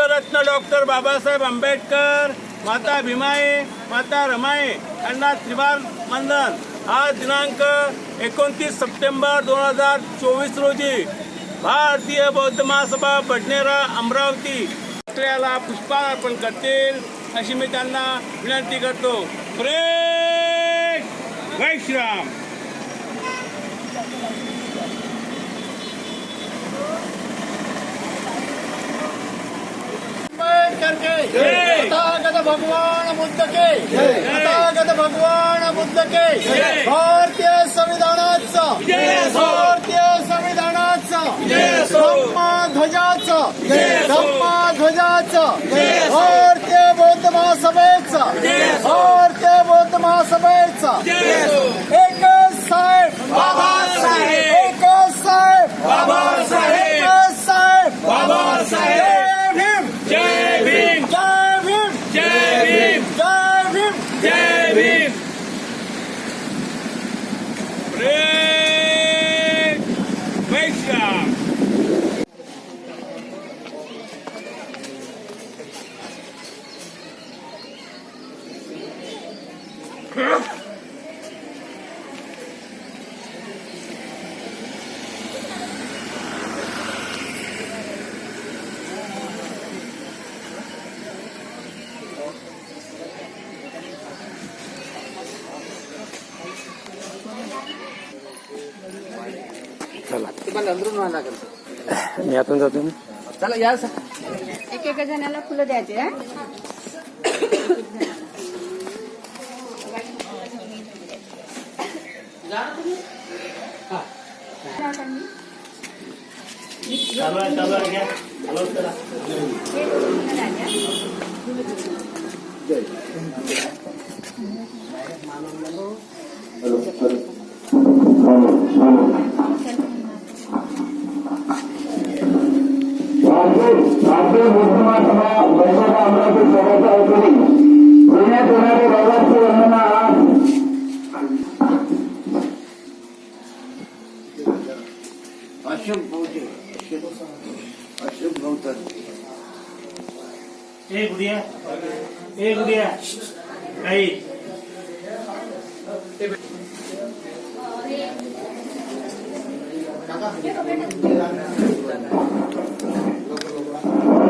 विश्वरत्न doctor Babasaheb Ambedkar माता भीमाई माता रमाई यांना त्रिवार वंदन हा दिनांक एकोणतीस सप्टेंबर दोन हजार चोवीस रोजी भारतीय बौद्ध महासभा बडनेरा अमरावती पुतळ्याला पुष्पार्पण करतील अशी मी त्यांना विनंती करतो. प्रेम वैश्राम अंबेडकर के। तथागत भगवान बुद्ध के तथागत भगवान बुद्ध के भारतीय संविधानाचा. भारतीय संविधानाचा असो. ध्वजाचा असो. ध्वजाचा. भारतीय बौद्ध महासभेचा. भारतीय बौद्ध महासभेचा एकच साहेब बाबासाहेब. एकच साहेब बाबासाहेब. एकच साहेब बाबासाहेब. जय भीम जय भीम जय भीम जय भीम जय भीम जय भीम प्रेम जय श्रीराम जातो चला या एक एका जणाला फुलं द्यायचे हा? हे फुलं द्यायचे. भारतीय बुद्धमा सभा वैभव अमरावती सभाचा वतीने देण्यात येणारे रविवारची वंदना अशोक भोवते अशोक भोवतर ए गुडिया ए गुडिया आई थोडंसं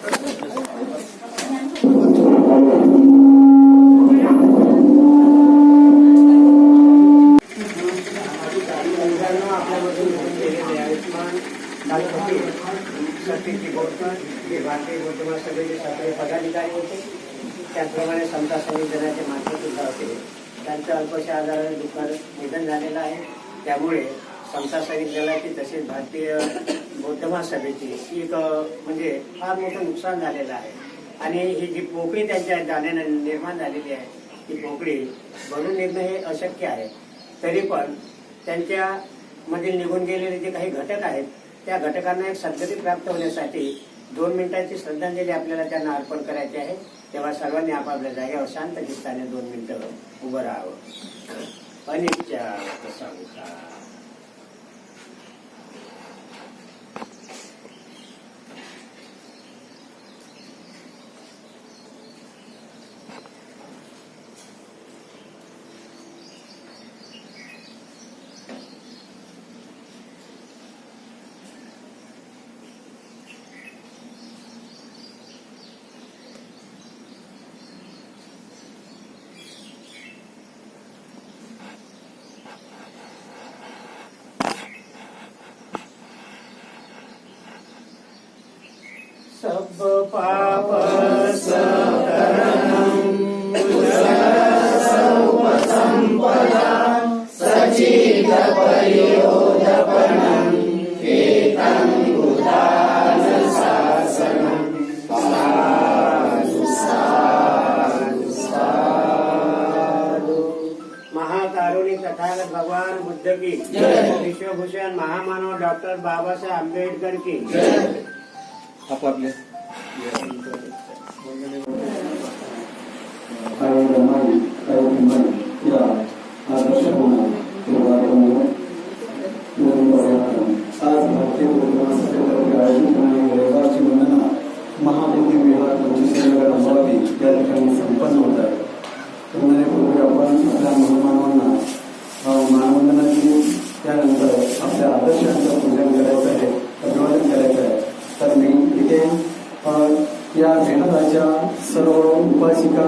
भारतीय सभेचे सगळे पदाधिकारी होते. त्याचप्रमाणे समता संविधानाचे मात्र सुद्धा होते. त्यांचं अल्पशा आजाराने दुःखार निधन झालेलं आहे. त्यामुळे समता सैनिक दलाची तसेच भारतीय बौद्ध महासभेची ही एक म्हणजे फार मोठं नुकसान झालेलं आहे. आणि ही जी पोकळी त्यांच्या जाण्यानं निर्माण झालेली आहे ती पोकळी भरून निघणं हे अशक्य आहे. तरी पण त्यांच्या मधील निघून गेलेले जे काही घटक आहेत त्या घटकांना एक सद्गती प्राप्त होण्यासाठी दोन मिनिटांची श्रद्धांजली आपल्याला त्यांना अर्पण करायची आहे. तेव्हा सर्वांनी आपापल्या जागेवर शांत चित्ताने दोन मिनिटं उभं राहावं. अनिच्छा प्रसंगा. आज भारतीय महासभेतर्फे आयोजित होणारी रविवारची वंदना महाबोधी विहार पंचशीलनगर अमरावती या ठिकाणी संपन्न होत आहे वंदनेपूर्वी आपण आपल्या महामानवांना अ, मानवंदना दिली त्यानंतर आपल्या आदर्शांचं पूजन करायचं आहे अभिवादन करायचं आहे तर मी इथे अ, या भेटाच्या सर्व उपासिका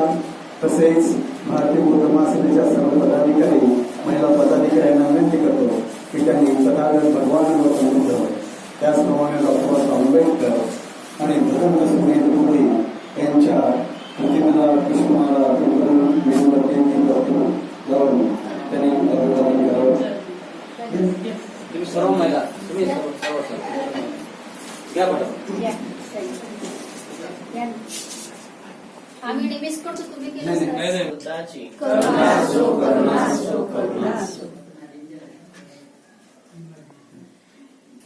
तसेच भारतीय बौद्ध महासभेच्या सर्व पदाधिकारी महिला पदाधिकाऱ्यांना विनंती करतो की त्यांनी तथागत भगवानांवर समजून द्यावं त्याचप्रमाणे डॉक्टर बाबासाहेब आंबेडकर आणि भगवंत सुमेध मुंबई यांच्या प्रतिमेला पुष्पमाला अर्पण करून मेणबत्ती मेणबत्ती लावून त्यांनी अभिवादन करावं तुम्ही सर्व महिला तुम्ही सर्व सर्व सर्व घ्या बरं या, या. आम्ही नेहमीच करतो तुम्ही नाही. नाही, नाही.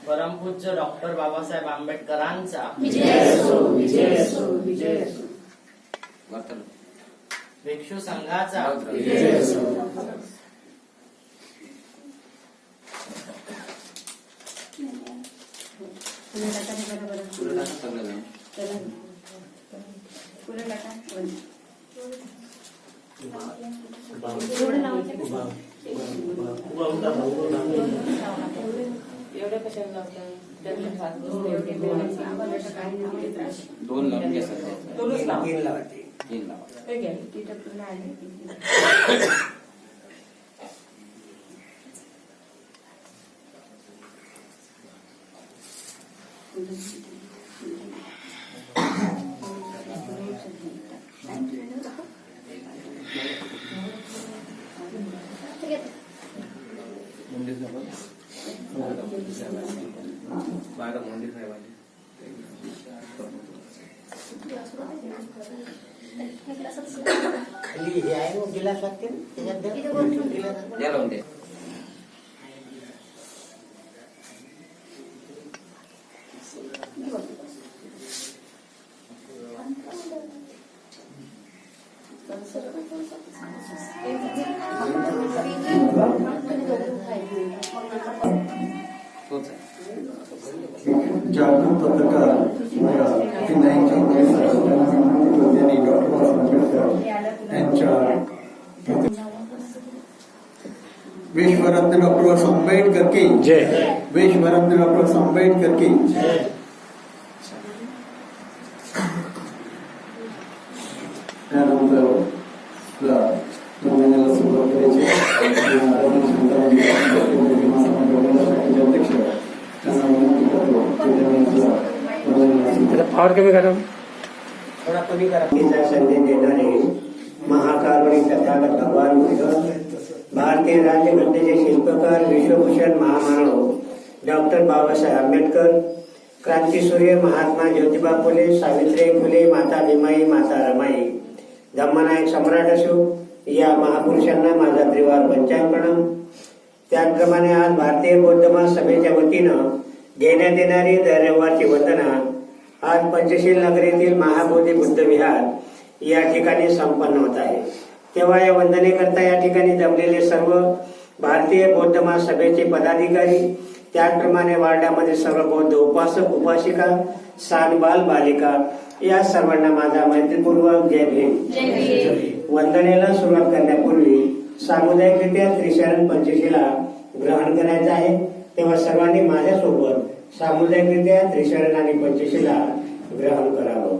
परमपूज्य डॉक्टर बाबासाहेब आंबेडकरांचा विजय असो विजय असो विजय असो वार्ताला. भिक्षू संघाचा. पुढे टाका सगळेजण. चला. फुलं टाका. एवढं लावायचं का? एवढे कशाला लावताय? एवढे बोलायचं. आम्हाला तर काही नाही त्रास. दोन लावून घ्या. तीन लावते तीन लावा तिथं फुलं आली. मंदिर हे आहे ना गिलास लागते ना, त्याच्यात द्या. आपला महिन्याला सुरुवात करायची या आराधना संतांनी डॉक्टर बाबासाहेब शाखेचे अध्यक्ष त्यांना विनंती करतो की त्यांनी आपला वंदनाची त्याचा पावर कमी करा. बाबासाहेब आंबेडकर क्रांतीसूर्य महात्मा ज्योतिबा फुले सावित्री फुले माता भीमाई माता रमाई. धम्मनायक सम्राट असो या महापुरुषांना माझा त्रिवार पंचांग प्रणाम. त्याचप्रमाणे आज भारतीय बौद्ध महासभेच्या वतीनं घेण्यात येणारी दर रविवारची वंदना आज पंचशील नगरीतील महाबोधी बुद्ध विहार या ठिकाणी संपन्न होत आहे. तेव्हा या वंदनेकरता या ठिकाणी जमलेले सर्व भारतीय बौद्ध महासभेचे पदाधिकारी त्याचप्रमाणे वार्डामध्ये सर्व बौद्ध उपासक उपासिका सानबाल बालिका या सर्वांना माझा मैत्रीपूर्वक जय भीम. वंदनेला सुरुवात करण्यापूर्वी सामुदायिकरित्या त्रिशरण पंचशीला ग्रहण करायचं आहे. तेव्हा सर्वांनी माझ्यासोबत सामुदायिकरित्या त्रिशरण आणि पंचशीला ग्रहण करावं.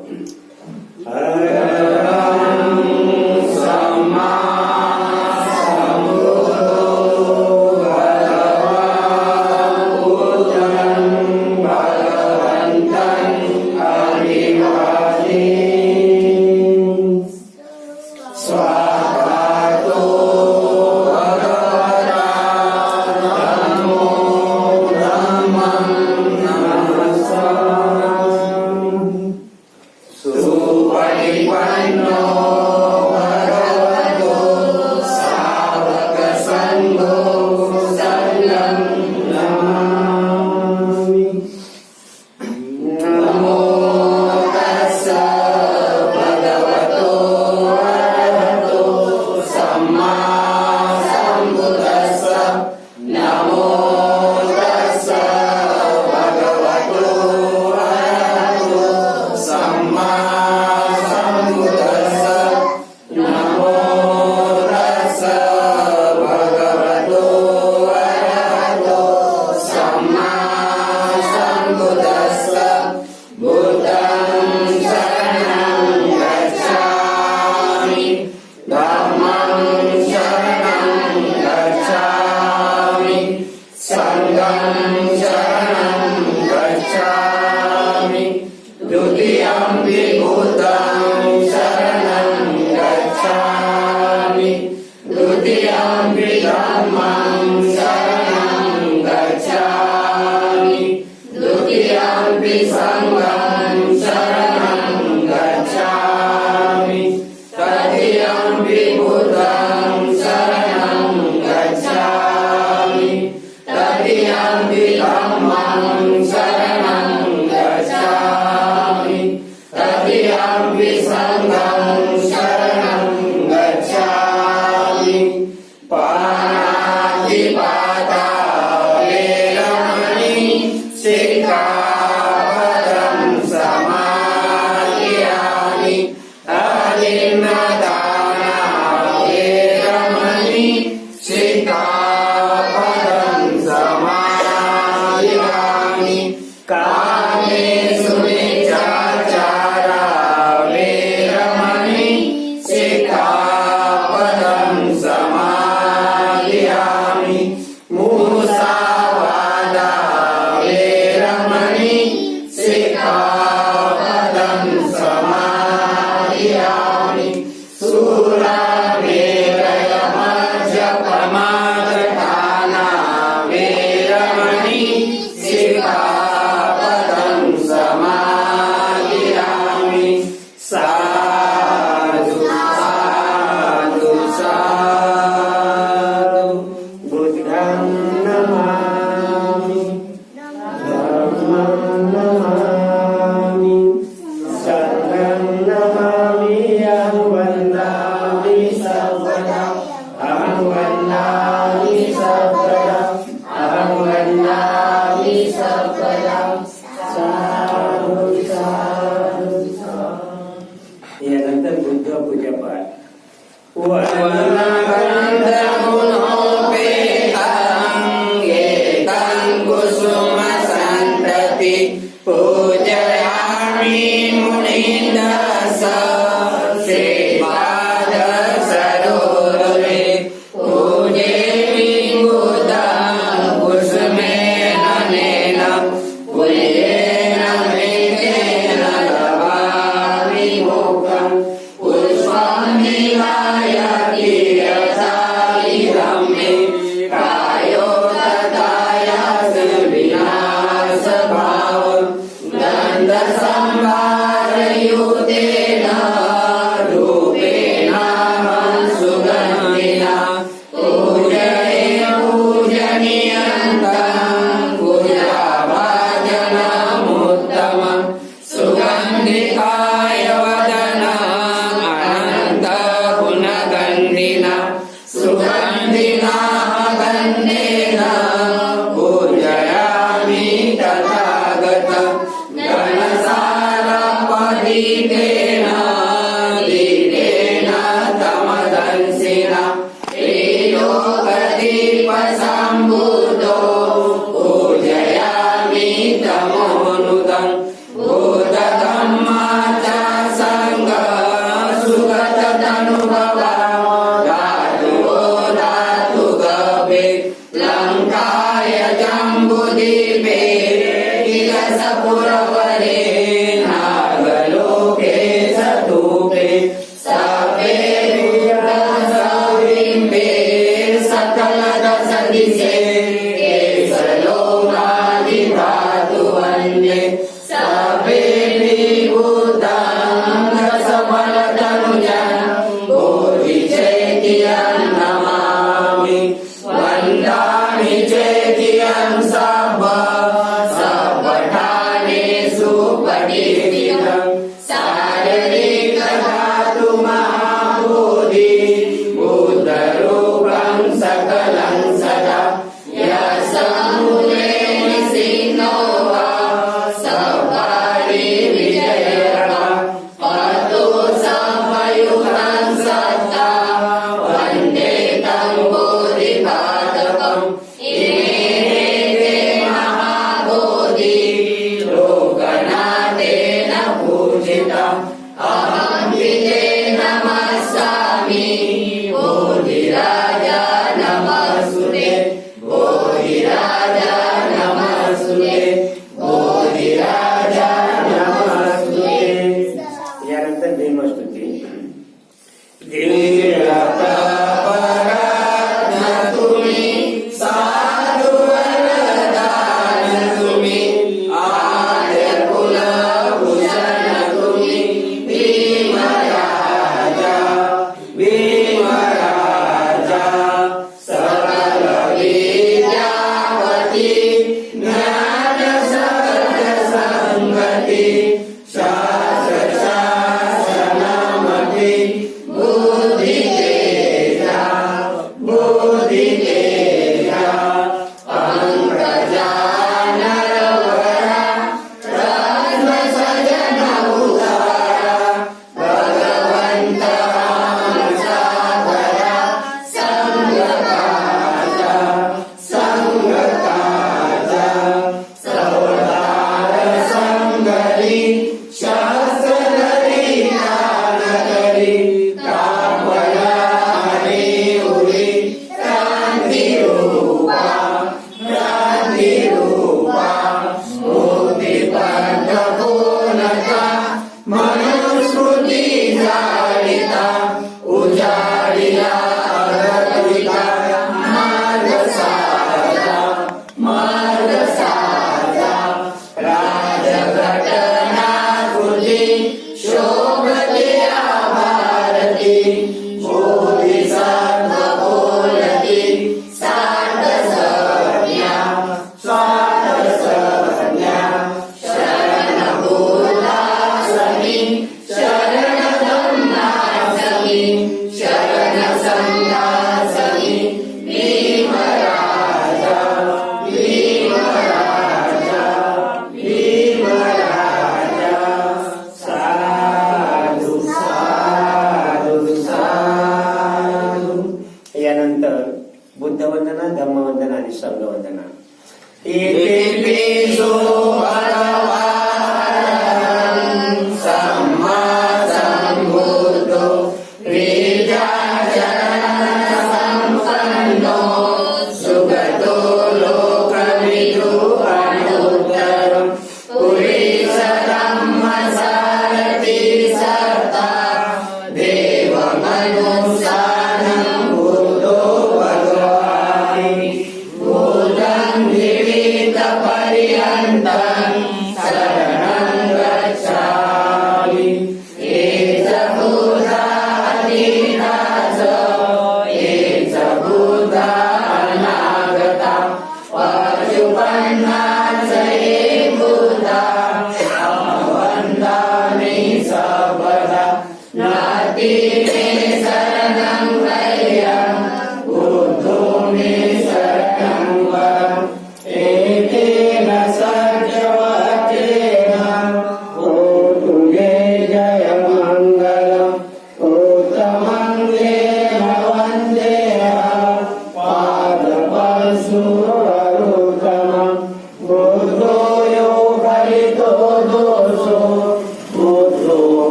बुद्धं In the sun.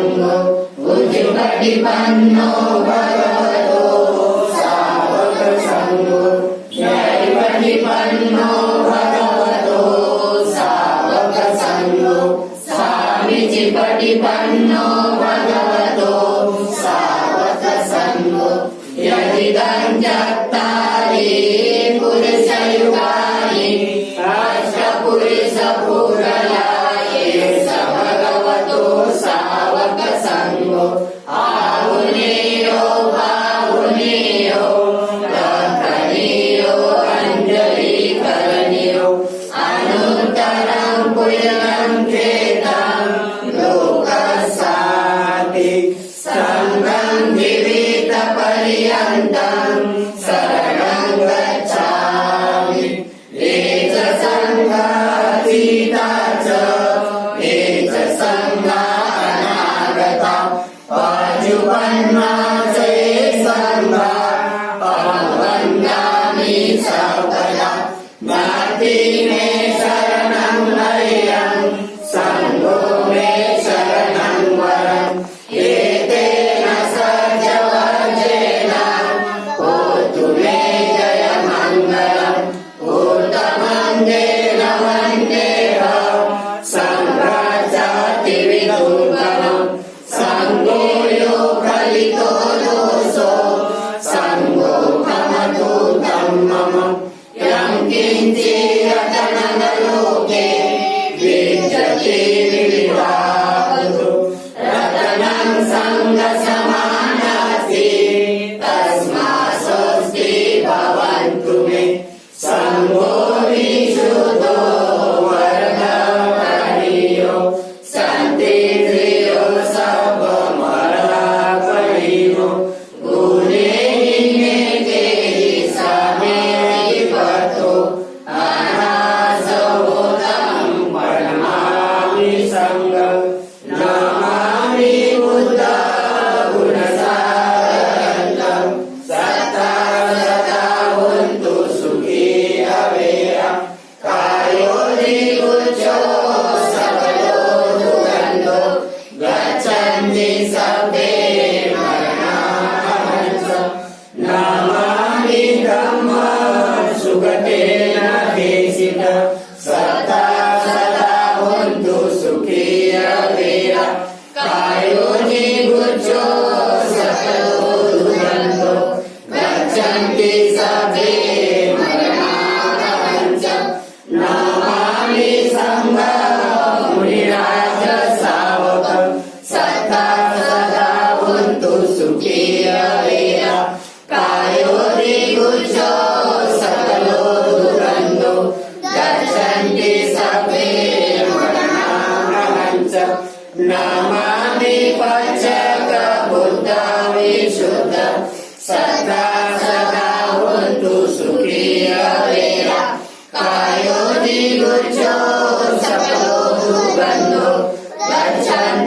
संगो उजुपटिपन्नो भगवतो las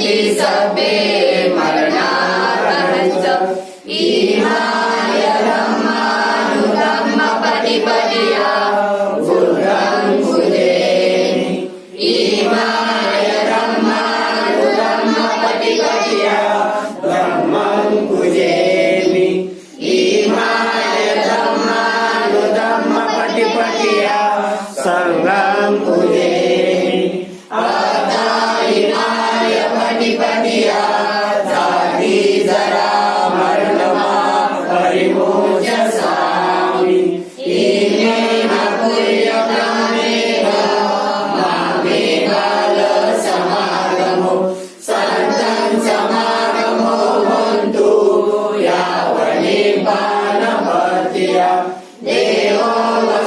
disaber Allah.